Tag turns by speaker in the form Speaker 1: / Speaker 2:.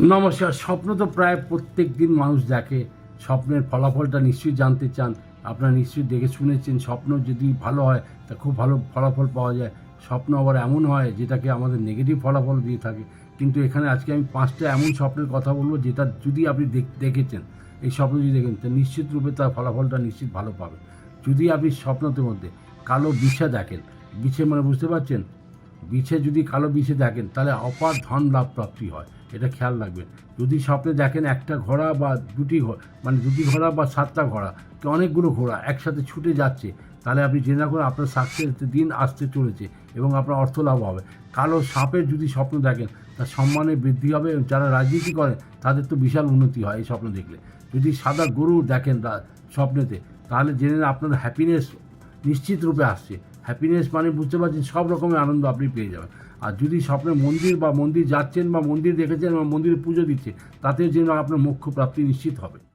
Speaker 1: নমস্কার, স্বপ্ন তো প্রায় প্রত্যেক দিন মানুষ দেখে। স্বপ্নের ফলাফলটা নিশ্চয়ই জানতে চান। আপনারা নিশ্চয়ই দেখে শুনেছেন, স্বপ্ন যদি ভালো হয়, তা খুব ভালো ফলাফল পাওয়া যায়। স্বপ্ন আবার এমন হয়, যেটাকে আমাদের নেগেটিভ ফলাফল দিয়ে থাকে। কিন্তু এখানে আজকে আমি পাঁচটা এমন স্বপ্নের কথা বলব, যেটা যদি আপনি দেখ- দেখেছেন, এই স্বপ্ন যদি দেখেন, তো নিশ্চিত রূপে তার ফলাফলটা নিশ্চিত ভালো পাবেন। যদি আপনি স্বপ্নতে মধ্যে কালো বিছা দেখেন, বিছে মানে বুঝতে পারছেন? বিছে যদি কালো বিছে দেখেন, তাহলে অপার ধন লাভ প্রাপ্তি হয়। এটা খেয়াল রাখবেন। যদি স্বপ্নে দেখেন একটা ঘোড়া বা দুটি মানে দুটি ঘোড়া বা সাতটা ঘোড়া অনেকগুলো ঘোড়া একসাথে ছুটে যাচ্ছে, তাহলে আপনি জেনে রাখুন আপনার সাকসেস দিন আসতে চলেছে এবং আপনার অর্থ লাভ হবে। কালো সাপের যদি স্বপ্ন দেখেন, তার সম্মানে বৃদ্ধি হবে এবং যারা রাজনীতি করে, তাদের তো বিশাল উন্নতি হয় এই স্বপ্ন দেখলে। যদি সাদা গরু দেখেন স্বপ্নেতে, তাহলে জেনে আপনার হ্যাপিনেস নিশ্চিত রূপে আসছে। হ্যাপিনেস মানে বুঝতে পারছেন সব রকমের আনন্দ আপনি পেয়ে যাবেন। আর যদি স্বপ্নে মন্দির বা মন্দির যাচ্ছেন বা মন্দির দেখেছেন বা মন্দিরে পুজো দিচ্ছে তাতে যেন আপনার মোক্ষ প্রাপ্তি নিশ্চিত হবে।